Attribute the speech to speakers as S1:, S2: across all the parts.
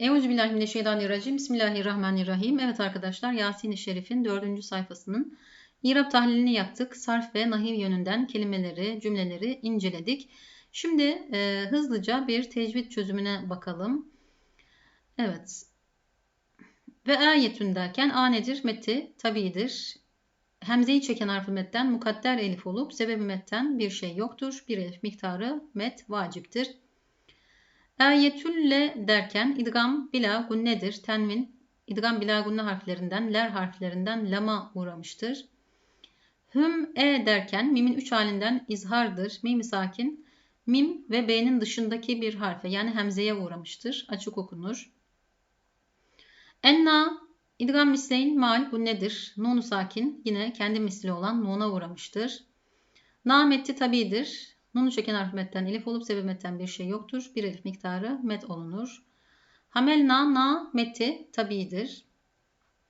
S1: Euzubillahimineşşeytanirracim. Bismillahirrahmanirrahim. Evet arkadaşlar Yasin-i Şerif'in dördüncü sayfasının İrab tahlilini yaptık. Sarf ve nahiv yönünden kelimeleri, cümleleri inceledik. Şimdi e, hızlıca bir tecvid çözümüne bakalım. Evet. Ve ayetün derken a nedir? Meti tabidir. Hemzeyi çeken harfi metten mukadder elif olup sebebi metten bir şey yoktur. Bir elif miktarı met vaciptir. Ayetülle derken idgam bila gunnedir. Tenvin idgam bila gunne harflerinden, ler harflerinden lama uğramıştır. Hüm e derken mimin üç halinden izhardır. Mim sakin mim ve b'nin dışındaki bir harfe yani hemzeye uğramıştır. Açık okunur. Enna idgam misleyn mal bu nedir? Nunu sakin yine kendi misli olan nuna uğramıştır. Nametti tabidir. Nunu çeken harf metten elif olup sebep metten bir şey yoktur. Bir elif miktarı met olunur. Hamel na na meti tabidir.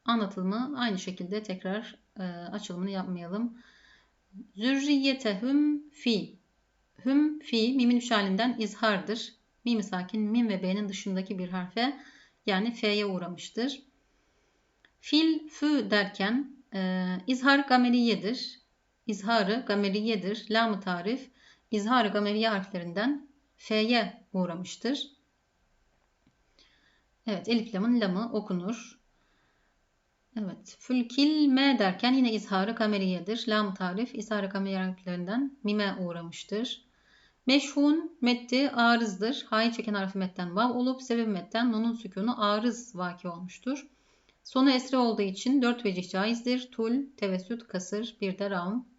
S1: Anlatılımı aynı şekilde tekrar e, açılımını yapmayalım. Zürriyetehüm fi. Hüm fi mimin üç halinden izhardır. Mim sakin mim ve b'nin dışındaki bir harfe yani f'ye uğramıştır. Fil fü derken e, izhar gameliyedir. İzharı gameliyedir. Lam-ı tarif izhar gameriye harflerinden F'ye uğramıştır. Evet elif lamın lamı okunur. Evet fülkil me derken yine izharı kameriyedir. Lam tarif izharı kameriye harflerinden mime uğramıştır. Meşhun metti arızdır. Ha'yı çeken harfi metten vav olup sebep metten nunun sükunu arız vaki olmuştur. Sonu esre olduğu için dört vecih caizdir. Tul, tevessüt, kasır, bir de ravm.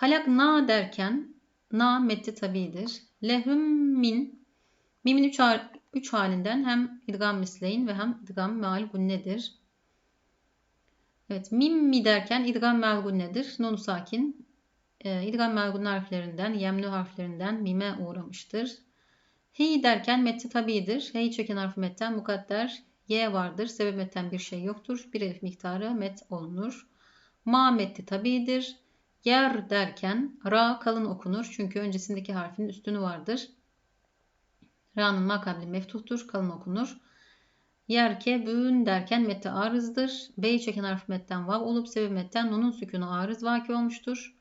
S1: Halak na derken na metti tabidir. Lehum min mimin üç, üç halinden hem idgam misleyin ve hem idgam meal gunnedir. Evet mim mi derken idgam meal gunnedir. Nonu sakin. E, idgam meal harflerinden yemlü harflerinden mime uğramıştır. Hi derken metti tabidir. Hey çeken harfi metten mukadder y vardır. Sebep metten bir şey yoktur. Bir elif miktarı met olunur. Ma metti tabidir. Yer derken ra kalın okunur. Çünkü öncesindeki harfin üstünü vardır. Ra'nın makabli meftuhtur. Kalın okunur. Yerke bün derken mette arızdır. B'yi çeken harf metten vav olup sebep metten nunun sükunu arız vaki olmuştur.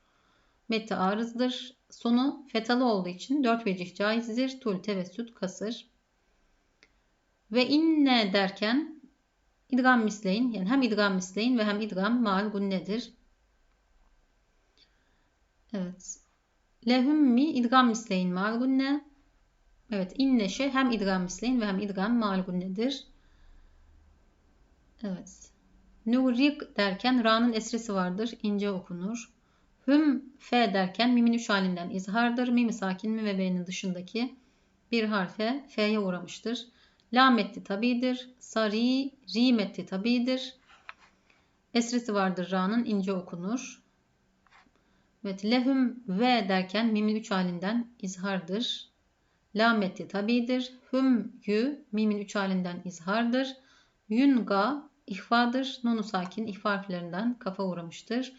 S1: Mette arızdır. Sonu fetalı olduğu için dört vecih caizdir. Tul, tevessüt, kasır. Ve inne derken idgam misleyin yani hem idgam misleyin ve hem idgam mal gunnedir. Evet. Lehummi idgam misleyin mal Evet inneşe hem idgam misleyin ve hem idgam mal Evet. Nurik derken ra'nın esresi vardır. ince okunur. Hüm fe derken mimin üç halinden izhardır. Mimi sakin mi ve b'nin dışındaki bir harfe f'ye uğramıştır. La metti tabidir. Sari ri metti tabidir. Esresi vardır ra'nın ince okunur. Evet lehum ve derken mimin üç halinden izhardır. La tabidir. Hüm yü mimin üç halinden izhardır. Yunga ihfadır. Nunu sakin ihfa harflerinden kafa uğramıştır.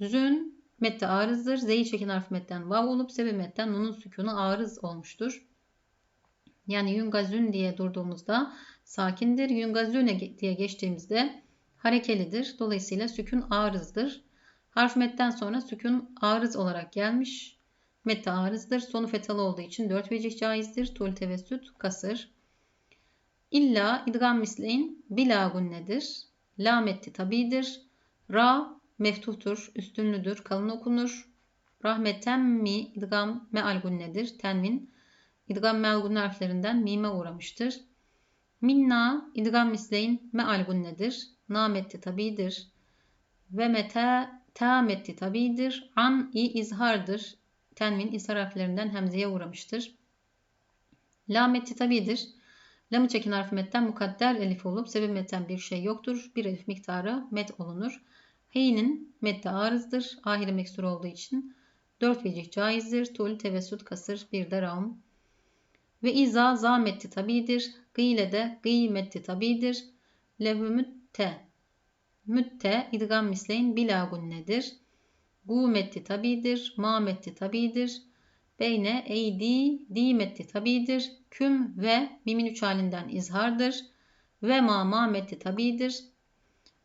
S1: Zün metti arızdır. Z'yi çeken harf metten vav olup sebep metten nunun sükunu arız olmuştur. Yani yungazün diye durduğumuzda sakindir. Yungazüne diye geçtiğimizde harekelidir. Dolayısıyla sükun arızdır. Harf metten sonra sükun arız olarak gelmiş. Mette arızdır. Sonu fetalı olduğu için dört vecih caizdir. Tul tevessüt kasır. İlla idgam misleyin bila gunnedir. La metti tabidir. Ra meftuhtur, üstünlüdür, kalın okunur. Rahmetem mi idgam meal gunnedir. Tenvin idgam meal gunne harflerinden mime uğramıştır. Minna idgam misleyin meal gunnedir. Nametti tabidir. Ve mete Tametti tabidir. An i izhardır. Tenvin izhar harflerinden hemzeye uğramıştır. Lametti tabidir. Lamı çekin harfi metten mukadder elif olup sebep metten bir şey yoktur. Bir elif miktarı met olunur. Heynin mette arızdır. Ahiri meksur olduğu için dört vecih caizdir. Tul, tevessut, kasır, bir de raum. Ve iza zametti tabidir. Gıyle de gıymetti tabidir. Lehümütte Mütte idgam misleyin bila gunnedir. Gu metti tabidir. Ma metti tabidir. Beyne eydi di metti tabidir. Küm ve mimin üç halinden izhardır. Ve ma ma metti tabidir.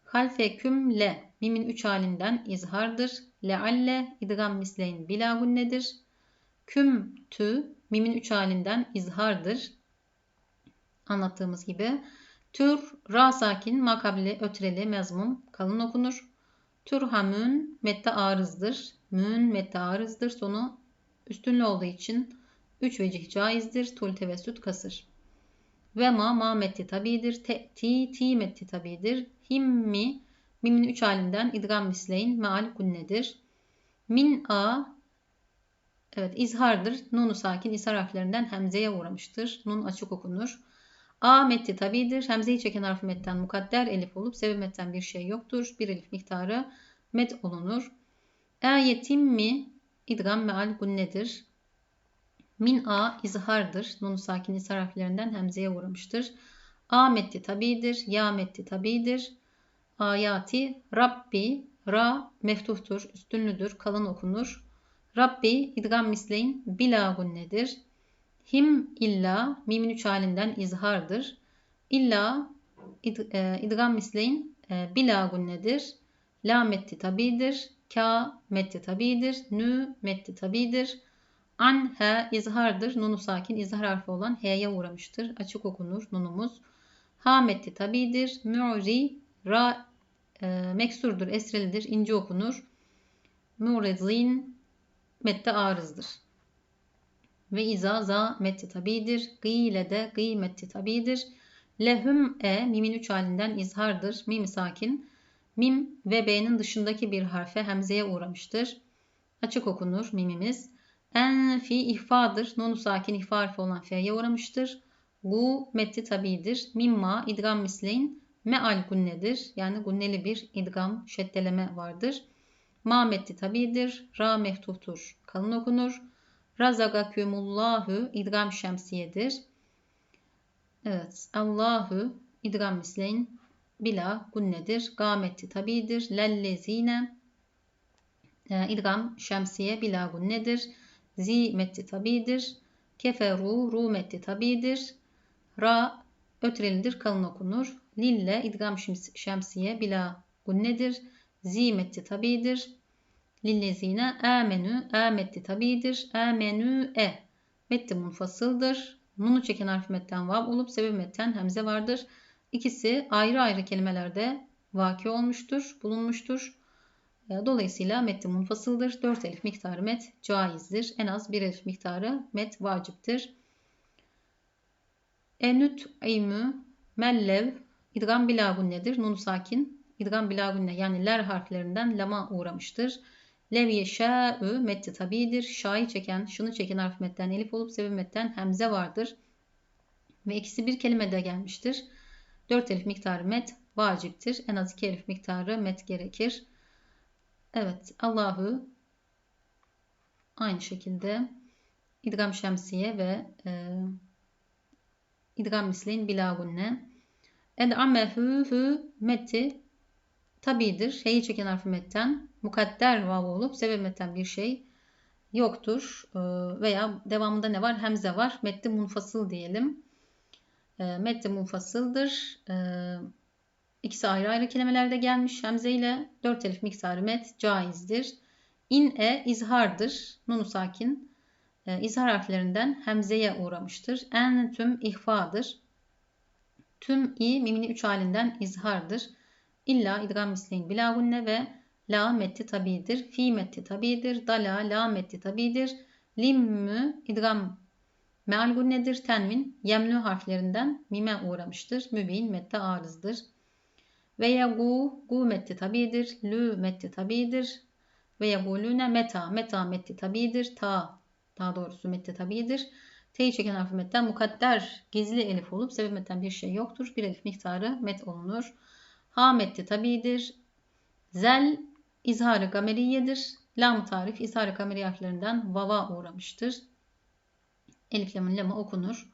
S1: Halfe küm le mimin üç halinden izhardır. Lealle idgam misleyn bila gunnedir. Küm tü mimin üç halinden izhardır. Anlattığımız gibi. Tür ra sakin makabli ötreli mezmum kalın okunur. Türhamün mette arızdır. Mün mette arızdır. Sonu üstünlü olduğu için üç vecih caizdir. Tul tevessüt kasır. Ve ma ma metti tabidir. Te ti ti metti tabidir. Himmi mimin üç halinden idgam misleyn meal gunnedir. Min a evet izhardır. Nunu sakin ishar harflerinden hemzeye uğramıştır. Nun açık okunur. A metti tabidir. Hemzeyi çeken harfi metten mukadder elif olup sebep metten bir şey yoktur. Bir elif miktarı met olunur. E yetim mi idgam meal gunnedir. Min a izhardır. Nunu sakin ishar harflerinden hemzeye uğramıştır. A metti tabidir. Ya metti tabidir. Ayati Rabbi Ra meftuhtur, üstünlüdür, kalın okunur. Rabbi idgam misleyin bila gunnedir. Him illa mimin üç halinden izhardır. İlla id, e, idgam misleyin e, bila gunnedir. La metti tabidir. Ka metti tabidir. Nü metti tabidir. An he izhardır. Nunu sakin izhar harfi olan he'ye uğramıştır. Açık okunur nunumuz. Ha metti tabidir. Mu'ri ra e, meksurdur, esrelidir, ince okunur. Mu'rezin mette arızdır. Ve iza za metti tabidir. Gıyle de gıy metti tabidir. Lehum e mimin üç halinden izhardır. Mim sakin. Mim ve B'nin dışındaki bir harfe hemzeye uğramıştır. Açık okunur mimimiz. En fi ihfadır. Nonu sakin ihfa harfi olan F'ye uğramıştır. Gu metti tabidir. Mimma idgam misleyn meal gunnedir. Yani gunneli bir idgam şeddeleme vardır. Ma metti tabidir. Ra meftuhtur. Kalın okunur. Razagakümullahu idgam şemsiyedir. Evet. Allahu idgam misleyn bila gunnedir. Gametti tabidir. Lellezine e, idgam şemsiye bila gunnedir. Zi metti tabidir. Keferu ru metti tabidir. Ra ötrelidir kalın okunur. Lille idgam şemsiye bila gunnedir. Zi metti tabidir. Lillezine amenü ametti tabidir. Amenü e metti munfasıldır. Nunu çeken harf metten vav olup sebep metten hemze vardır. İkisi ayrı ayrı kelimelerde vaki olmuştur, bulunmuştur. E, dolayısıyla metti munfasıldır. 4 elif miktarı met caizdir. En az 1 elif miktarı met vaciptir. Enüt imü mellev idgam bilagun nedir? Nun sakin. İdgam bilagunne yani ler harflerinden lama uğramıştır. Lev yeşâ'ü metti tabidir. Şa'yı çeken, şunu çeken harf metten elif olup sebep metten hemze vardır. Ve ikisi bir kelimede gelmiştir. 4 elif miktarı met vaciptir. En az 2 elif miktarı met gerekir. Evet Allahu aynı şekilde idgam şemsiye ve e, idgam misleyin bilagunne. Ed'amehu hu meti tabidir. Heyi çeken harfi metten mukadder vav olup sebep metten bir şey yoktur. E, veya devamında ne var? Hemze var. Metti munfasıl diyelim. E, metti munfasıldır. E, ikisi ayrı ayrı kelimelerde gelmiş. Hemze ile 4 elif miktarı met caizdir. İn e izhardır. Nunu sakin. İzhar harflerinden hemzeye uğramıştır. En tüm ihfadır. Tüm i mimini üç halinden izhardır. İlla idgam misleyin bila gunne ve la metti tabidir. Fi metti tabidir. Dala la metti tabidir. Limmü idgam meal gunnedir. Tenvin yemlü harflerinden mime uğramıştır. Mübin mette arızdır. Veya gu, gu metti tabidir. Lü metti tabidir. Veya gulüne meta, meta metti tabidir. Ta, daha doğrusu metti tabidir. T'yi çeken harfi metten mukadder gizli elif olup sebep metten bir şey yoktur. Bir elif miktarı met olunur. Ha metti tabidir. Zel izharı gameriyedir. Lam tarif izharı gameri harflerinden vava uğramıştır. Elif lamın lama okunur.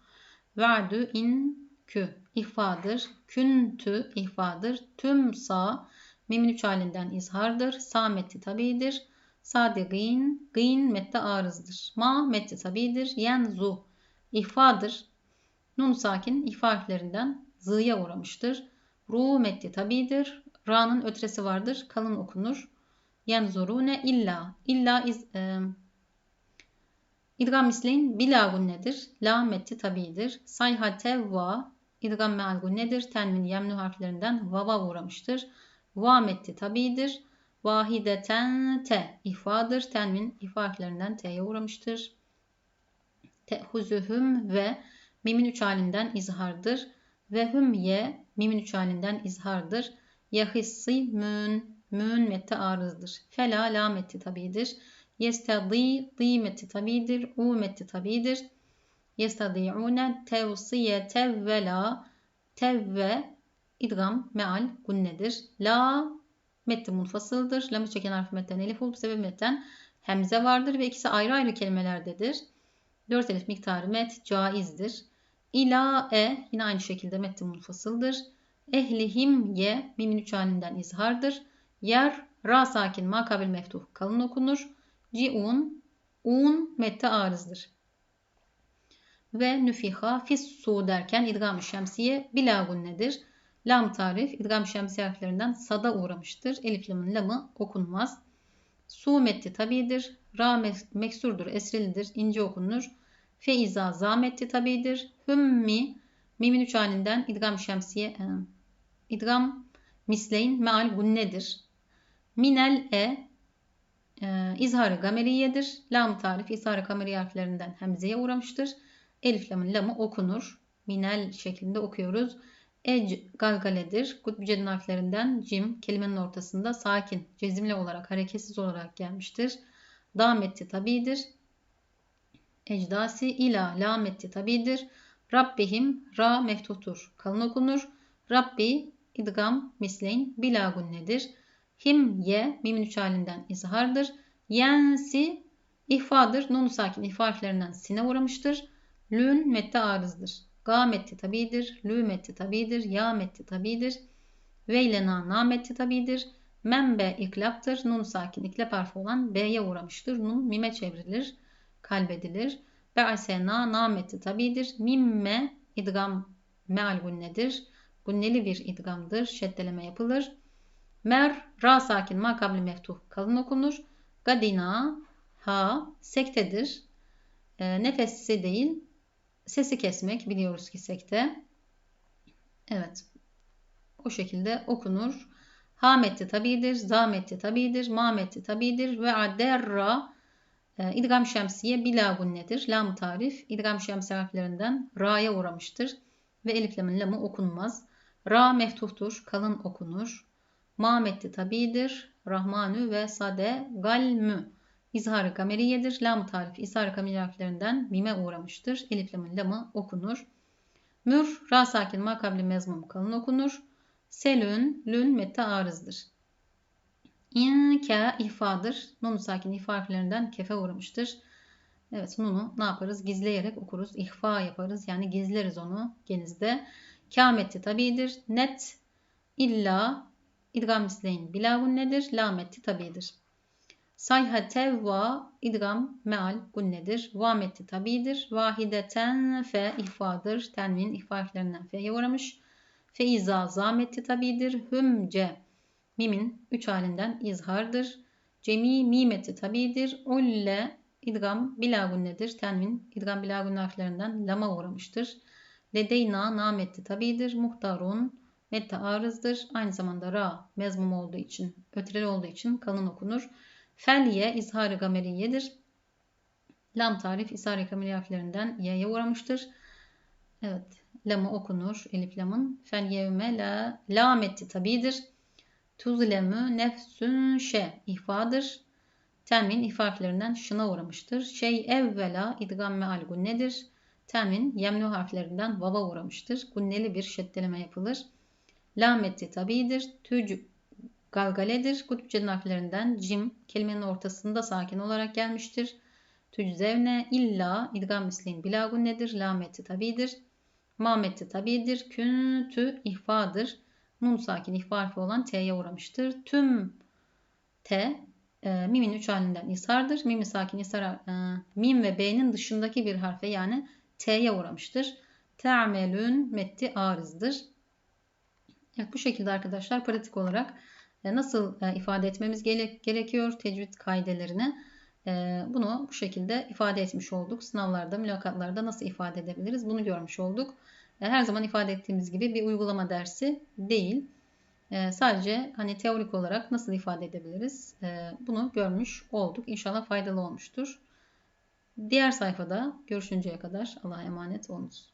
S1: Verdu in kü ihfadır. Küntü ihfadır. Tüm sa mimin üç halinden izhardır. Sa metti tabidir. Sadigin, gin mette arızdır. Ma mette tabidir. Yenzu ihfadır. Nun sakin ihfa harflerinden zı'ya uğramıştır. Ru metti tabidir. Ra'nın ötresi vardır. Kalın okunur. Yenzurune illa. İlla iz, e, İdgam misleyin bila gunnedir. La metti tabidir. Sayhate va idgam meal gunnedir. Tenvin yemnu harflerinden vava uğramıştır. Va metti tabidir. Vahideten te ihfadır. Tenvin ihfa harflerinden t'ye uğramıştır. Tehuzühüm ve mimin üç halinden izhardır. Ve hüm ye mimin üç halinden izhardır. Yahissi mün mün mette arızdır. Fela la metti tabidir. Yestadi di metti tabidir. U metti tabidir. Yestadi'une tevsiye tevvela tevve idgam meal gunnedir. La metti munfasıldır. Lamı çeken harf metten elif olup sebep metten hemze vardır ve ikisi ayrı ayrı kelimelerdedir. Dört elif miktarı met caizdir. İla e yine aynı şekilde metti munfasıldır. Ehlihim ye mimin üç halinden izhardır. Yer ra sakin makabil meftuh kalın okunur. Ciun un mette arızdır. Ve nüfiha fissu derken idgam-ı şemsiye bilagun nedir? Lam tarif idgam şemsiye harflerinden sada uğramıştır. Elif lamın lamı okunmaz. Su metti tabidir. Ra meksurdur, esrilidir, ince okunur. Feiza zametti tabidir. Hümmi mimin üç halinden idgam şemsiye e, idgam misleyin meal gunnedir. Minel e e, izharı gameriyedir. Lam tarif izharı gameri harflerinden hemzeye uğramıştır. Elif lamın lamı okunur. Minel şeklinde okuyoruz. Ec galgaledir. Kutbüce'nin harflerinden cim kelimenin ortasında sakin, cezimli olarak, hareketsiz olarak gelmiştir. Dametti tabidir. Ecdasi ila lametti tabidir. Rabbihim ra meftuhtur. Kalın okunur. Rabbi idgam misleyn bila gunnedir. Him ye mimin üç halinden izhardır. Yensi ihfadır. Nun sakin ihfa harflerinden sine uğramıştır. Lün mette arızdır. Ga metti tabidir. Lü metti tabidir. Ya metti tabidir. Veylena na metti tabidir. Membe iklaptır. Nun sakin iklap harfi olan B'ye uğramıştır. Nun mime çevrilir. Kalbedilir. Be'asena na metti tabidir. Mimme idgam meal gunnedir. Gunneli bir idgamdır. Şeddeleme yapılır. Mer, ra sakin, ma kabli meftuh kalın okunur. Gadina, ha, sektedir. E, nefesi değil, sesi kesmek biliyoruz ki sekte. Evet, o şekilde okunur. Ha metti tabidir, za metti tabidir, ma metti tabidir ve aderra idgam şemsiye bila gunnedir. Lam tarif idgam şemsiye harflerinden ra'ya uğramıştır ve elif lamın lamı okunmaz. Ra meftuhtur, kalın okunur. Mametti tabidir. Rahmanü ve sade galmü. İzhar-ı kameriyedir. Lam tarif izhar-ı kameri harflerinden mime uğramıştır. Elif lamın lamı okunur. Mür, ra sakin makabli mezmum kalın okunur. Selün, lün mette arızdır. İnke ihfadır. Nun sakin ihfa harflerinden kefe uğramıştır. Evet nunu ne yaparız? Gizleyerek okuruz. İhfa yaparız. Yani gizleriz onu genizde. Kâmetti tabidir. Net illa İdgam misleyin bila gunnedir. Lametti tabidir. Sayha tevva idgam meal gunnedir. Vametti tabidir. Vahideten fe ihfadır. Tenvin ihfa harflerinden fe'ye uğramış. Feiza zametti tabidir. Hümce mimin üç halinden izhardır. Cemi mimeti tabidir. Ulle idgam bila gunnedir. Tenvin idgam bila gunne harflerinden lama uğramıştır. Ledeyna nametti tabidir. Muhtarun Mette arızdır. Aynı zamanda ra mezmum olduğu için, ötreli olduğu için kalın okunur. Felye izhar-ı gameriyedir. Lam tarif ishar-ı gameri harflerinden y'ye uğramıştır. Evet. Lamı okunur. Elif lamın. Fel yevme la lametti tabidir. Tuzlemü nefsün şe ihfadır. Tenvin ihfa harflerinden şına uğramıştır. Şey evvela idgam meal gunnedir. Tenvin yemnu harflerinden vava uğramıştır. Gunneli bir şeddeleme yapılır. Lameti tabidir. Tüc galgaledir. Kutupçe'nin harflerinden cim kelimenin ortasında sakin olarak gelmiştir. Tüczevne illa idgam misleyin bilagun nedir? Lameti tabidir. Mameti tabidir. Küntü ihfadır. Nun sakin ihfa harfi olan t'ye uğramıştır. Tüm t e, mimin üç halinden izhardır. Mimi sakin ishar, e, mim ve b'nin dışındaki bir harfe yani t'ye uğramıştır. Te'amelün metti arızdır. Evet, bu şekilde arkadaşlar pratik olarak e, nasıl e, ifade etmemiz gerekiyor tecvid kaidelerini e, bunu bu şekilde ifade etmiş olduk. Sınavlarda, mülakatlarda nasıl ifade edebiliriz bunu görmüş olduk. Her zaman ifade ettiğimiz gibi bir uygulama dersi değil. Sadece hani teorik olarak nasıl ifade edebiliriz bunu görmüş olduk. İnşallah faydalı olmuştur. Diğer sayfada görüşünceye kadar Allah'a emanet olunuz.